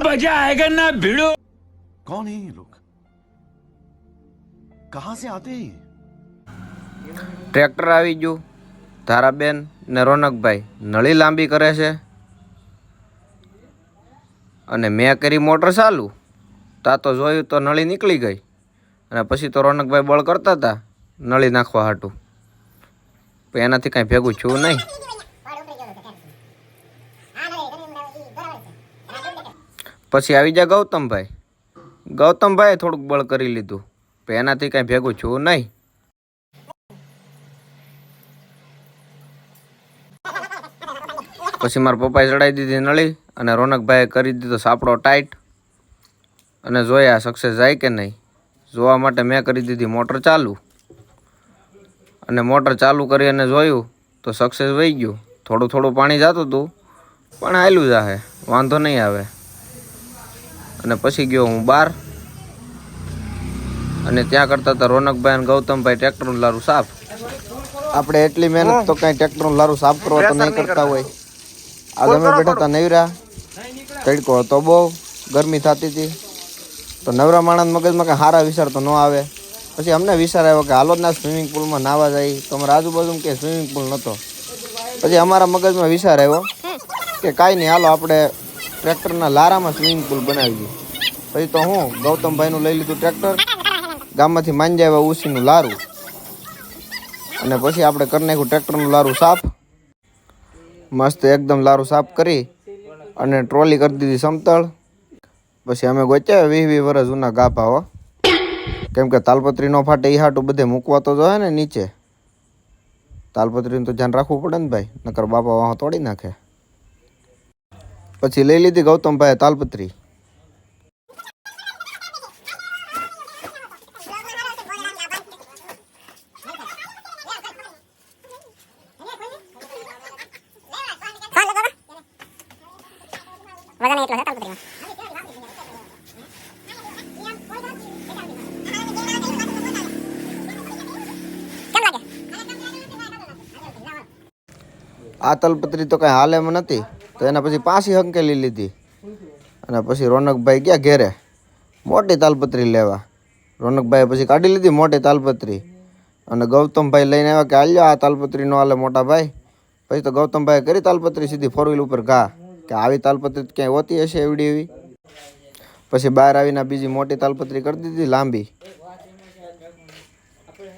मजा आएगा ना भिड़ो कौन है ये लोग कहां से आते हैं ये? ટ્રેક્ટર આવી ગયું ધારાબેન ને રોનકભાઈ નળી લાંબી કરે છે અને મેં કરી મોટર ચાલુ તા તો જોયું તો નળી નીકળી ગઈ અને પછી તો રોનકભાઈ બળ કરતા હતા નળી નાખવા હાટું પણ એનાથી કાંઈ ભેગું થયું નહીં પછી આવી જા ગૌતમભાઈ. ગૌતમભાઈએ થોડુંક બળ કરી લીધું. પણ એનાથી કાંઈ ભેગું છું નહીં. પછી મારા પપ્પાએ ચડાવી દીધી નળી અને રોનકભાઈએ કરી દીધો સાપડો ટાઈટ. અને જોયા સક્સેસ જાય કે નહીં. જોવા માટે મેં કરી દીધી મોટર ચાલુ. અને મોટર ચાલુ કરી અને જોયું તો સક્સેસ વહી ગયું. થોડું થોડું પાણી જતું હતું, પણ આયલું જાહે. વાંધો નહીં આવે. અને પછી ગયો હું બહાર અને ત્યાં કરતા હતા રોનકભાઈ અને ગૌતમભાઈ ટ્રેક્ટરનું લારું સાફ. આપણે એટલી મહેનત તો કઈ ટ્રેક્ટરનું લારું સાફ કરવા તો નહીં કરતા હોય. આ તમે બેઠા હતા નવરા. તડકો હતો બહુ ગરમી થતી હતી. તો નવરા માણસ મગજમાં કઈ સારા વિચાર તો ન આવે. પછી અમને વિચાર આવ્યો કે હાલો ના સ્વિમિંગ પુલમાં નાવા જાય. તો અમારા આજુબાજુ કે સ્વિમિંગ પુલ નહોતો પછી અમારા મગજમાં વિચાર આવ્યો કે કાંઈ નહીં હાલો આપણે ટ્રેક્ટરના લારામાં સ્વિમિંગ પુલ બનાવી દઈએ પછી તો હું ગૌતમભાઈનું લઈ લીધું ટ્રેક્ટર. ગામમાંથી માંજા આવ્યા ઉસીનું લારું. અને પછી આપણે કરી નાખ્યું ટ્રેક્ટરનું લારું સાફ. મસ્ત એકદમ લારું સાફ કરી અને ટ્રોલી કરી દીધી સમતળ. પછી અમે ગોચ્યા વીસ વીસ વર્ષ જૂના ગાભા હો. કેમ કે તાલપત્રી નો ફાટે એ હાટું બધે મૂકવા તો જોઈએ ને નીચે. તાલપત્રીનું તો ધ્યાન રાખવું પડે ને ભાઈ, નકર બાપા વાહ તોડી નાખે. પછી લઈ લીધી ગૌતમભાઈ તાલપત્રી. આ તાલપત્રી તો કઈ હાલ એમ નથી. તો એના પછી પાછી હંકેલી લીધી. અને પછી રોનકભાઈ ગયા ઘેરે. મોટી તાલપત્રી લેવા. રોનકભાઈ પછી કાઢી લીધી મોટી તાલપત્રી. અને ગૌતમભાઈ લઈને આવ્યા કે હાલ્યો આ તાલપત્રી નો હાલે મોટા ભાઈ. પછી તો ગૌતમભાઈ કરી તાલપત્રી સીધી ફોર વ્હીલ ઉપર ઘા. કે આવી તાલપત્રી ક્યાંય હોતી હશે એવડી એવી. પછી બહાર આવીને બીજી મોટી તાલપત્રી કરી દીધી લાંબી.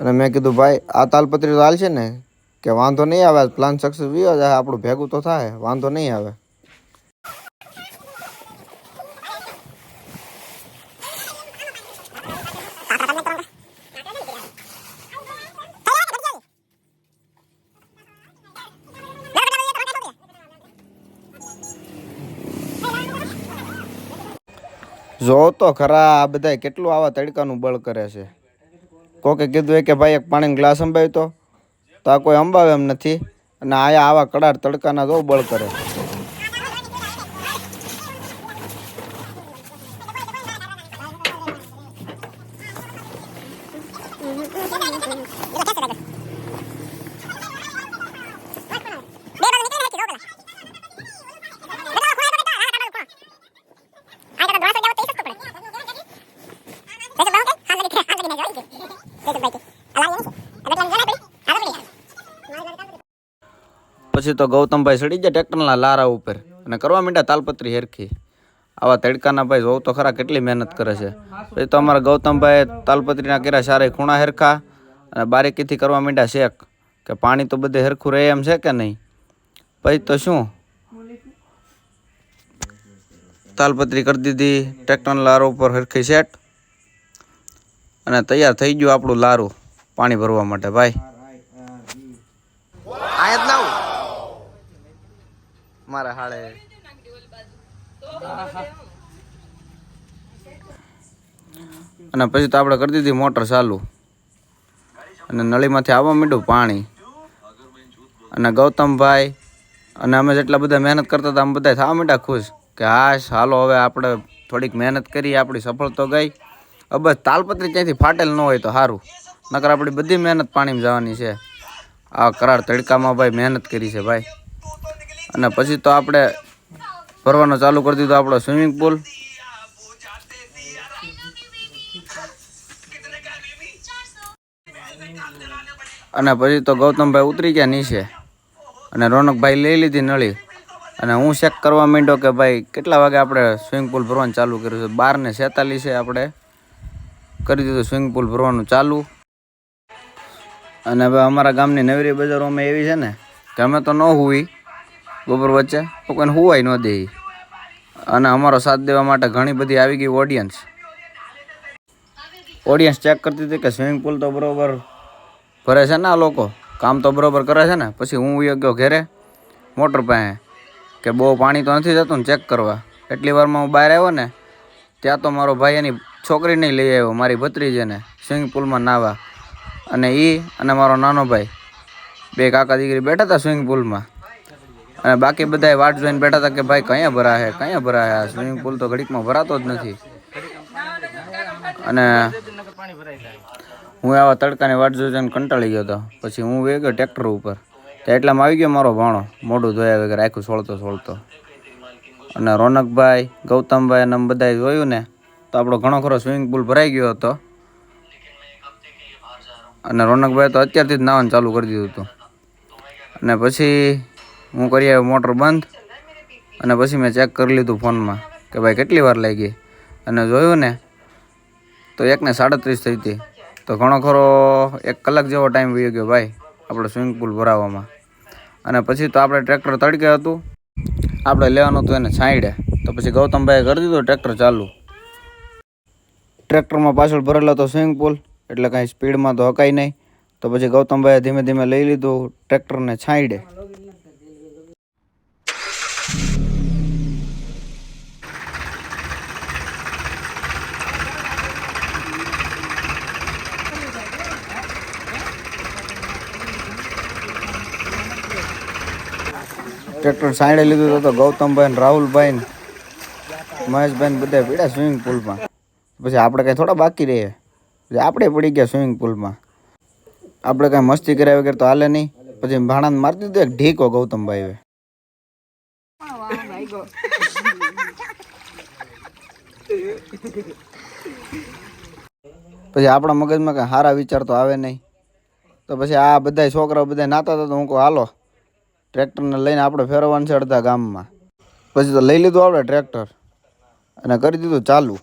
અને મેં કીધું, ભાઈ, આ તાલપત્રી તો હાલ છે ને. કે વાંધો નહીં આવે પ્લાન સક્સેસ વિયો જાય આપણું ભેગું તો થાય, વાંધો નહીં આવે. જો તો ખરા, આ બધા કેટલું આવા તડકાનું બળ કરે છે. કોકે કીધું કે ભાઈ, એક પાણીનો ગ્લાસ અંબાવ્યો તો. તો આ કોઈ અંબાવે એમ નથી. અને આયા આવા કડાર તડકાના જો બળ કરે. પછી તો ગૌતમભાઈ ચડી જાય ટ્રેક્ટરના લારા ઉપર. અને કરવા માંડ્યા તાલપત્રી હેરખી. આવા તડકાના ભાઈ જોવ તો ખરા કેટલી મહેનત કરે છે. પછી તો અમારા ગૌતમભાઈ તાલપત્રીના કર્યા સારા ખૂણા હેરખા અને બારીકીથી કરવા માંડ્યા શેક કે પાણી તો બધે હરખું રહે એમ છે કે નહીં? પછી તો શું? તાલપત્રી કરી દીધી, ટ્રેક્ટરના લારો ઉપર હરખી સેટ અને તૈયાર થઈ ગયું આપણું લારું પાણી ભરવા માટે, ભાઈ આયા જ લાવું મારા હાળે. અને પછી તો આપણે કરી દીધી મોટર ચાલુ. અને નળીમાંથી આવવા માંડ્યું પાણી. અને ગૌતમભાઈ અને અમે જેટલા બધા મહેનત કરતા હતા, અમે બધા થવા માંડ્યા ખુશ કે હા હાલો હવે આપણે થોડીક મહેનત કરી આપણી સફળ તો ગઈ. હવે બસ તાલપત્રી ક્યાંયથી ફાટેલ ન હોય તો સારું. નકર આપણી બધી મહેનત પાણીમાં જવાની છે. આ કરાર તડકામાં ભાઈ મહેનત કરી છે ભાઈ. અને પછી તો આપણે ફરવાનું ચાલુ કરી દીધું આપણો સ્વિમિંગ પુલ અને પછી તો ગૌતમભાઈ ઉતરી ગયા નીચે. અને રોનકભાઈ લઈ લીધી નળી. અને હું ચેક કરવા માંડ્યો કે ભાઈ કેટલા વાગે આપણે સ્વિમિંગ પુલ ભરવાનું ચાલુ કર્યું છે? બાર ને છેતાલીસે આપણે કરી દીધું સ્વિમિંગ પુલ ભરવાનું ચાલુ. અને હવે અમારા ગામની નવરી બજારોમાં એવી છે ને, કે અમે તો ન હુઈ બપોર વચ્ચે? તો કોઈને હોવાય ન દે. અને અમારો સાથ દેવા માટે ઘણી બધી આવી ગઈ ઓડિયન્સ ઓડિયન્સ ચેક કરતી હતી કે સ્વિમિંગ પુલ તો બરાબર ભરે છે ને આ લોકો? કામ તો બરાબર કરે છે ને? પછી હું ગયો ઘેરે, મોટર પાસે, કે બહુ પાણી તો નથી જતું ને ચેક કરવા. એટલી વારમાં હું બહાર આવ્યો ને, ત્યાં તો મારો ભાઈ એની છોકરીને લઈ આવ્યો, મારી ભત્રીજીને સ્વિમિંગ પુલમાં નાવા અને એ અને મારો નાનો ભાઈ, બે કાકા દીકરી બેઠા હતા સ્વિમિંગ પુલમાં અને બાકી બધાય વાટ જોઈને બેઠા હતા કે ભાઈ કયા ભરા હે કયા ભરા હે સ્વિમિંગ પુલ તો ઘડીકમાં ભરાતો જ નથી. અને હું આવા તડકાની વાટ જોઈ જોઈને કંટાળી ગયો હતો પછી હું વે ગયો ટ્રેક્ટર ઉપર. તો એટલામાં આવી ગયો મારો ભાણો, મોઢું ધોયા વગર આખું સોળતો સોળતો. અને રોનકભાઈ, ગૌતમભાઈ અને બધાએ જોયું ને, તો આપણો ઘણો ખરો સ્વિમિંગ પુલ ભરાઈ ગયો હતો. અને રોનકભાઈ તો અત્યારથી જ નાવાનું ચાલુ કરી દીધું હતું. અને પછી હું કરી આવ્યો, મોટર બંધ અને પછી મેં ચેક કરી લીધું ફોનમાં કે ભાઈ કેટલી વાર લાગી. અને જોયું ને, તો એકને સાડત્રીસ થઈ હતી. તો ઘણો ખરો એક કલાક જેવો ટાઈમ વહી ગયો ભાઈ, આપણે સ્વિમિંગ પુલ ભરાવવામાં. અને પછી તો આપણે ટ્રેક્ટર તડકે હતું. આપણે લેવાનું હતું એને છાંયડે. તો પછી ગૌતમભાઈએ કરી દીધું ટ્રેક્ટર ચાલુ. ટ્રેક્ટરમાં પાછળ ભરેલો હતો સ્વિમિંગ પુલ એટલે કાંઈ સ્પીડમાં તો હકાય નહીં. તો પછી ગૌતમભાઈએ ધીમે ધીમે લઈ લીધું ટ્રેક્ટરને છાંયડે. ટ્રેક્ટર સાઈડે લીધું હતું તો ગૌતમભાઈ ને રાહુલભાઈ ને મહેશભાઈ ને બધા પીડ્યા સ્વિમિંગ પુલમાં પછી આપણે કાંઈ થોડા બાકી રહીએ. પછી આપણે પડી ગયા સ્વિમિંગ પુલમાં આપણે કાંઈ મસ્તી કર્યા વગર તો હાલે નહીં. પછી ભાણાને મારી દીધું એક ઢીકો ગૌતમભાઈએ પછી આપણા મગજમાં કાંઈ સારા વિચાર તો આવે નહીં. તો પછી આ બધા છોકરાઓ બધા નાતા હતા તો હું કહું, હાલો. ટ્રેક્ટરને લઈને આપણે ફેરવવાનું છે અડધા ગામમાં. પછી તો લઈ લીધું આપણે ટ્રેક્ટર અને કરી દીધું ચાલુ.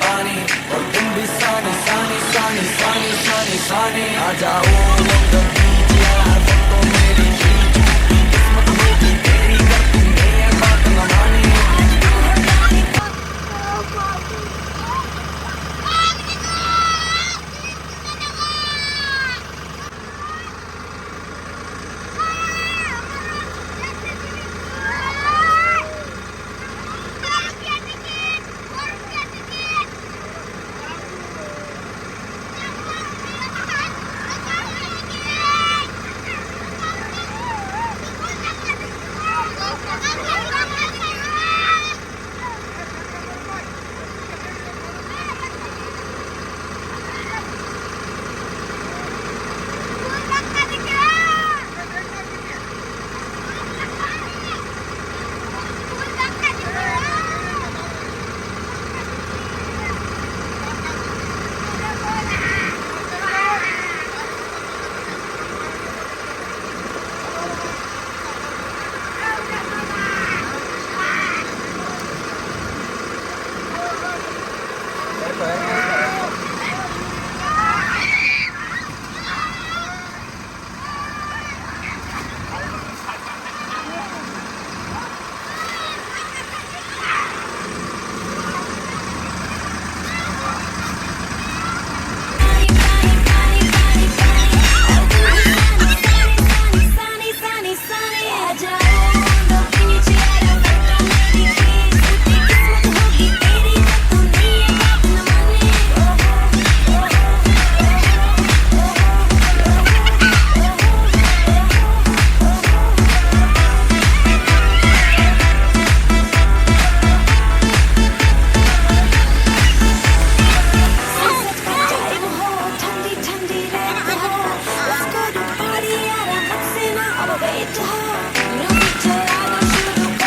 पानी और तुम भी सानी सानी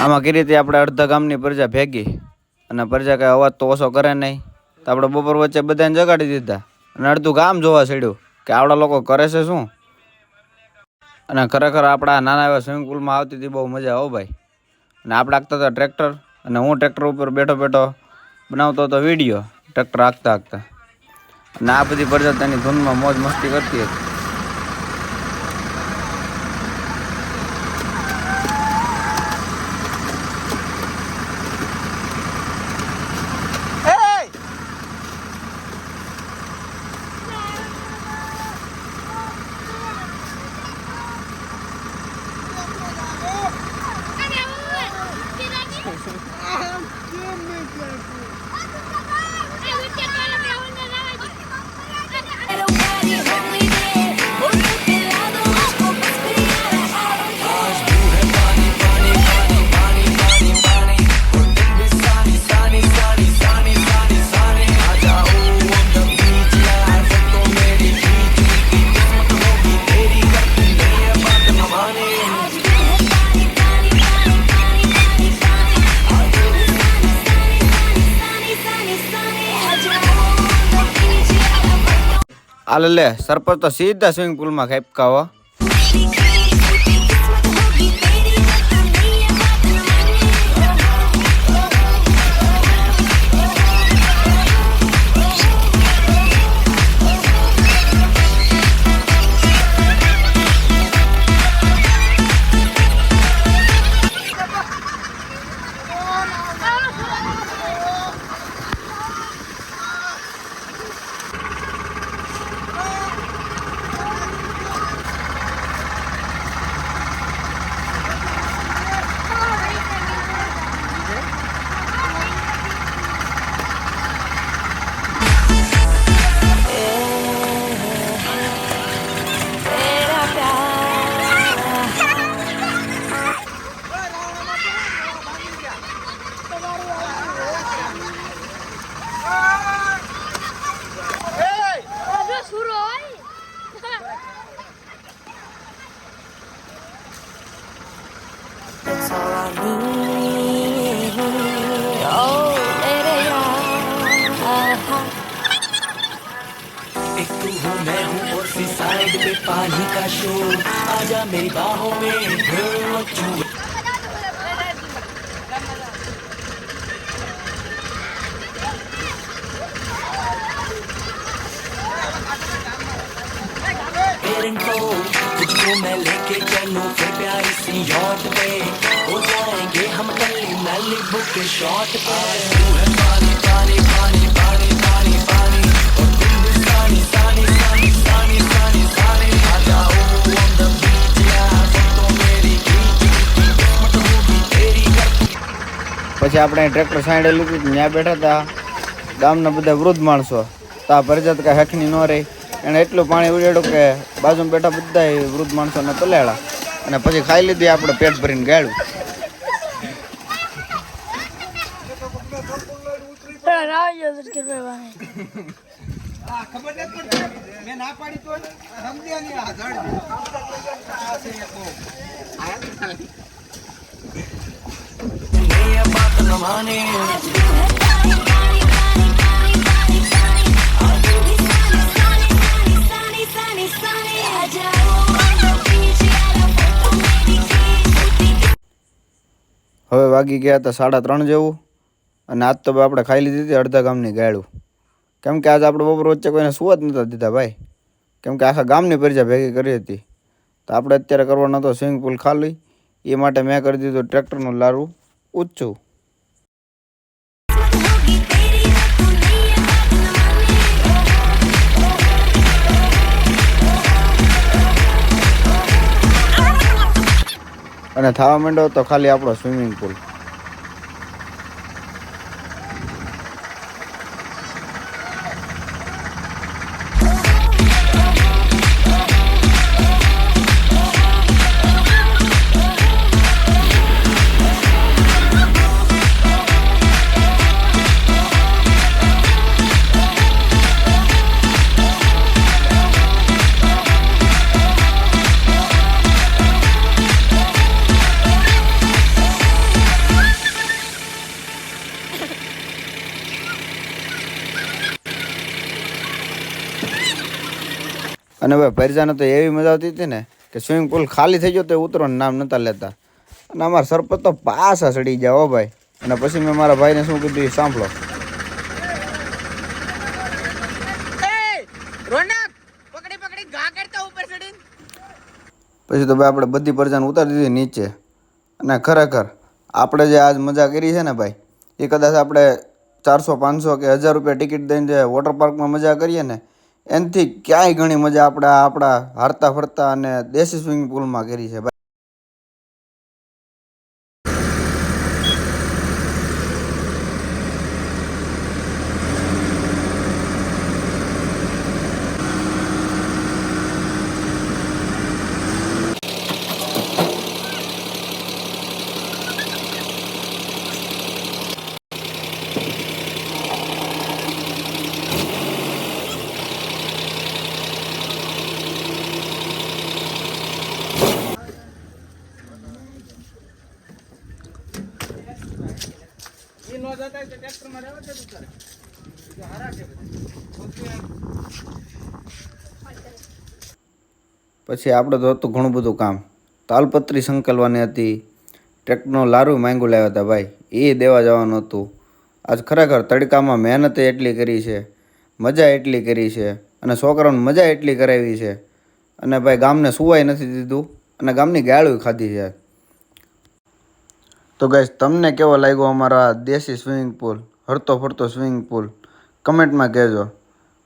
આમાં કરી હતી આપણે અડધા ગામની પ્રજા ભેગી? અને પ્રજા કાંઈ અવાજ તો ઓછો કરે નહીં. તો આપણે બપોર વચ્ચે બધાને જગાડી દીધા. અને અડધું ગામ જોવા ચડ્યું કે આવડા લોકો કરે છે શું? અને ખરેખર આપણા નાના એવા સ્વિમિંગ પુલમાં આવતી હતી બહુ મજા આવો ભાઈ. અને આપણે હાંકતા હતા ટ્રેક્ટર. અને હું ટ્રેક્ટર ઉપર બેઠો બેઠો બનાવતો હતો વીડિયો. ટ્રેક્ટર હાંકતા હાંકતા. અને આ બધી પ્રજા તેની ધૂનમાં મોજ મસ્તી કરતી હતી. આ લે લે સરપંચ તો સીધા સ્વિમિંગ પુલમાં ખેપકા सी साइड पे पानी का शोर। आजा मेरी बाहों में तुझको मैं लेके चलूँ, फिर प्यारी सी यॉट पे। हो जाएँगे हम कली नली बुक शॉट पे। तू है पानी पानी पानी पानी પછી આપણે ટ્રેક્ટર સાઈડે લીધું ત્યાં બેઠા હતા ગામના બધા વૃદ્ધ માણસો. તા પરજત કાંઈ હખની ન રહી. એણે એટલું પાણી ઉડેડ્યું કે બાજુમાં બેઠા બધા વૃદ્ધ માણસોને પલાળ્યા. અને પછી ખાઈ લીધી, આપણે પેટ ભરીને ગાળ્યું. ખબર નથી મેં ના પાડી તો સમજ્યા નહીં આ જડ હવે વાગી ગયા હતા સાડા ત્રણ જેવું અને આજ તો આપણે ખાઈ લીધી હતી અડધા ગામની ગાળું કેમ કે આજ આપણે બપોર વચ્ચે કોઈને સુવા જ નહોતા દીધા ભાઈ. કેમ કે આખા ગામની પ્રજા ભેગી કરી હતી. તો આપણે અત્યારે કરવાનો હતો સ્વિમિંગ પુલ ખાલી. એ માટે મેં કરી દીધું ટ્રેક્ટરનું લારું ઊંચું. અને થવા માંડો તો ખાલી આપણો સ્વિમિંગ પુલ અને ભાઈ ભરજાને તો એવી મજા આવતી હતી ને કે સ્વિમિંગ પુલ ખાલી થઈ ગયો તો ઉતરવાનું નામ નહોતા લેતા. અને અમારા સરપંચ તો પાછા ચડી ગયા હો ભાઈ. અને પછી મેં મારા ભાઈને શું કીધું સાંભળો. પછી તો ભાઈ આપણે બધી પરજાને ઉતારી દીધી નીચે. અને ખરેખર આપણે જે આજ મજા કરી છે ને ભાઈ એ કદાચ આપણે ચારસો પાંચસો કે હજાર રૂપિયા ટિકિટ દઈને જે વોટર પાર્કમાં મજા કરીએ ને એનાથી ક્યાંય ઘણી મજા આપણે આપણા હારતા ફરતા અને દેશી સ્વિમિંગ પુલમાં કરી છે. પછી આપણે તો હતું ઘણું બધું કામ. તાલપત્રી સંકલવાની હતી. ટ્રેક્ટરનો લારું માંગુ લાવ્યા હતા ભાઈ. એ દેવા જવાનું હતું. આજ ખરેખર તડકામાં મહેનતે એટલી કરી છે. મજા એટલી કરી છે. અને છોકરાઓને મજા એટલી કરાવી છે. અને ભાઈ ગામને સુવાય નથી દીધું. અને ગામની ગાળું ખાધી છે. તો ગાઈસ તમને કેવો લાગ્યો અમારા દેશી સ્વિમિંગ પુલ હરતો ફરતો સ્વિમિંગ પુલ. કમેન્ટમાં કહેજો.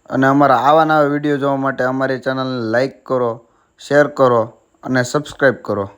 અને અમારા આવા નવા વીડિયો જોવા માટે અમારી ચેનલને લાઈક કરો, શેર કરો અને સબસ્ક્રાઈબ કરો.